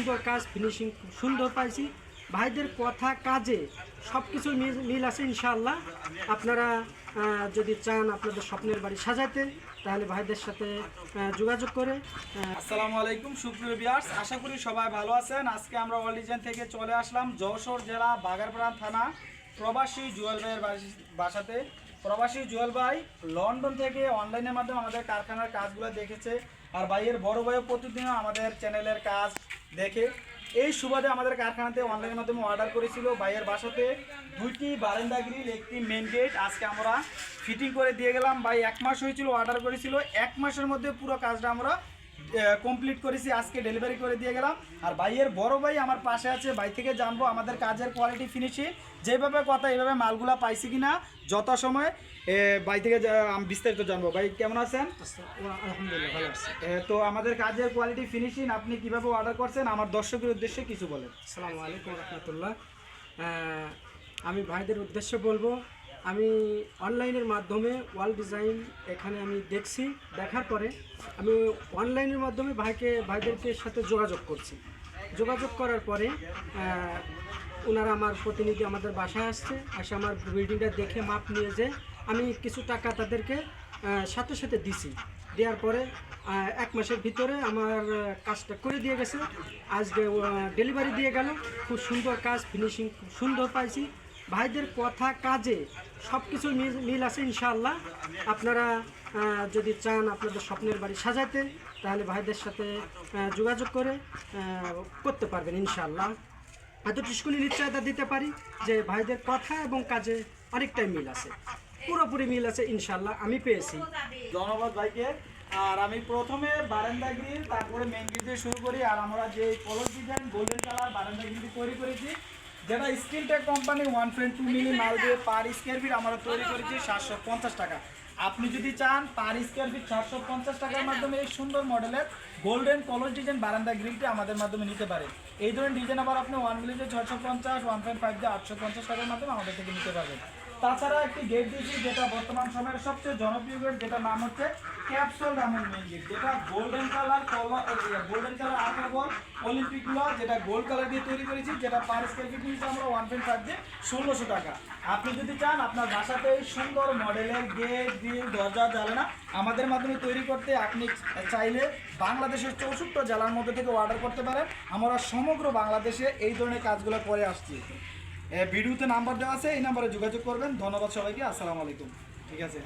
সুন্দর কাজ ফিনিশিং খুব সুন্দর পাইছি। ভাইদের কথা, কাজে সব কিছু মিল আছে ইনশাআল্লাহ। আপনারা যদি চান আপনাদের স্বপ্নের বাড়ি সাজাতে তাহলে ভাইদের সাথে যোগাযোগ করে আসসালামু আলাইকুম, সুপ্রিয় বিয়ার্স আশা করি সবাই ভালো আছেন। আজকে আমরা ওয়ার্ল্ড ডিজাইন থেকে চলে আসলাম যশোর জেলা বাগারপাড়া থানা প্রবাসী জুয়েল ভাইয়ের বাসাতে। প্রবাসী জুয়েল ভাই লন্ডন থেকে অনলাইনের মাধ্যমে আমাদের কারখানার কাজগুলো দেখেছে। আর ভাইয়ের বড় ভাইও প্রতিদিনও আমাদের চ্যানেলের কাজ দেখে এই সুবাদে আমাদের কারখানাতে অনলাইনের মাধ্যমে অর্ডার করেছিল। বাইয়ের বাসাতে দুইটি বারান্দা গ্রিল একটি মেন গেট আজকে আমরা ফিটিং করে দিয়ে গেলাম। ভাই, এক মাস হয়েছিল অর্ডার করেছিল। এক মাসের মধ্যে পুরো কাজটা আমরা কমপ্লিট করেছি আজকে ডেলিভারি করে দিয়ে গেলাম। আর ভাইয়ের বড় ভাই আমার পাশে আছে ভাই থেকে জানব আমাদের কাজের কোয়ালিটি ফিনিশিং যেভাবে কথা এইভাবে মালগুলা পাইছি কিনা যথাসময় এ, ভাই থেকে আমি বিস্তারিত জানব। ভাই কেমন আছেন? আলহামদুলিল্লাহ ভালো আছে। তো আমাদের কাজের কোয়ালিটি ফিনিশিং আপনি কীভাবে অর্ডার করছেন আমার দর্শকের উদ্দেশ্যে কিছু বলেন। আসসালামু আলাইকুম রহমতুল্লাহ। আমি ভাইদের উদ্দেশ্যে বলব আমি অনলাইনের মাধ্যমে ওয়াল ডিজাইন এখানে আমি দেখছি, দেখার পরে আমি অনলাইনের মাধ্যমে ভাইকে, ভাইদেরকে সাথে যোগাযোগ করছি। যোগাযোগ করার পরে ওনারা আমার প্রতিনিধি আমাদের বাসায় আসছে আসে আমার বিল্ডিংটা দেখে মাপ নিয়ে যে আমি কিছু টাকা তাদেরকে সাথে সাথে দিছি। দেওয়ার পরে এক মাসের ভিতরে আমার কাজটা করে দিয়ে গেছে। আজকে ডেলিভারি দিয়ে গেল। খুব সুন্দর কাজ ফিনিশিং খুব সুন্দর পাইছি। ভাইদের কথা, কাজে সব কিছু মিল আছে ইনশাআল্লাহ। আপনারা যদি চান আপনাদের স্বপ্নের বাড়ি সাজাতে, তাহলে ভাইদের সাথে যোগাযোগ করে করতে পারবেন ইনশাআল্লাহ। এতটুকুনি নিশ্চয়তা দিতে পারি যে ভাইদের কথা এবং কাজে অনেকটাই মিল আছে। পুরোপুরি মিল আছে ইনশাআল্লাহ, আমি পেয়েছি। ধন্যবাদ ভাইকে। আর আমি প্রথমে বারান্দা গ্রিল তারপরে মেন দিয়ে শুরু করি। আর আমরা যে কলর ডিজাইন গোল্ডেন কালার বারান্দা তৈরি করেছি যেটা Skintech company one point two milli মাল দিয়ে পার স্কোয়ার ফিট আমরা তৈরি করেছি সাতশো পঞ্চাশ টাকা। আপনি যদি চান পার স্কোয়ার ফিট সাতশো পঞ্চাশ টাকার মাধ্যমে এই সুন্দর মডেলের গোল্ডেন কলস ডিজাইন বারান্দা গ্রিলটি আমাদের মাধ্যমে নিতে পারেন এই ধরনের ডিজাইন আবার আপনি ওয়ান মিলিতে ছশো পঞ্চাশ ওয়ান পয়েন্ট ফাইভ দিয়ে আটশো পঞ্চাশ টাকার মাধ্যমে আমাদের থেকে নিতে পারবেন। তাছাড়া একটি গেট দিয়েছি যেটা বর্তমান সময়ের সবচেয়ে জনপ্রিয় গেট যেটা নাম হচ্ছে ক্যাপসুল ডায়মন্ড মেন গেট যেটা গোল্ডেন কালার গোল্ডেন কালার আঠার বল অলিম্পিক ল যেটা গোল্ড কালার দিয়ে তৈরি করেছি, যেটা পার স্কোয়ার ফিট নিয়েছি আমরা ওয়ান পয়েন্ট ফাইভ দিয়ে ষোলোশো টাকা। আপনি যদি চান, আপনার বাসাতে এই সুন্দর মডেলের গেট গ্রিল দরজা, জানালা আমাদের মাধ্যমে তৈরি করতে আপনি চাইলে বাংলাদেশের চৌষট্টি জেলার মধ্যে থেকে অর্ডার করতে পারেন। আমরা সমগ্র বাংলাদেশে এই ধরনের কাজগুলো করে আসছি। ভিডিওতে নাম্বার দেওয়া আছে এই নাম্বারে যোগাযোগ করবেন। ধন্যবাদ সবাইকে আসসালামু আলাইকুম। ঠিক আছে।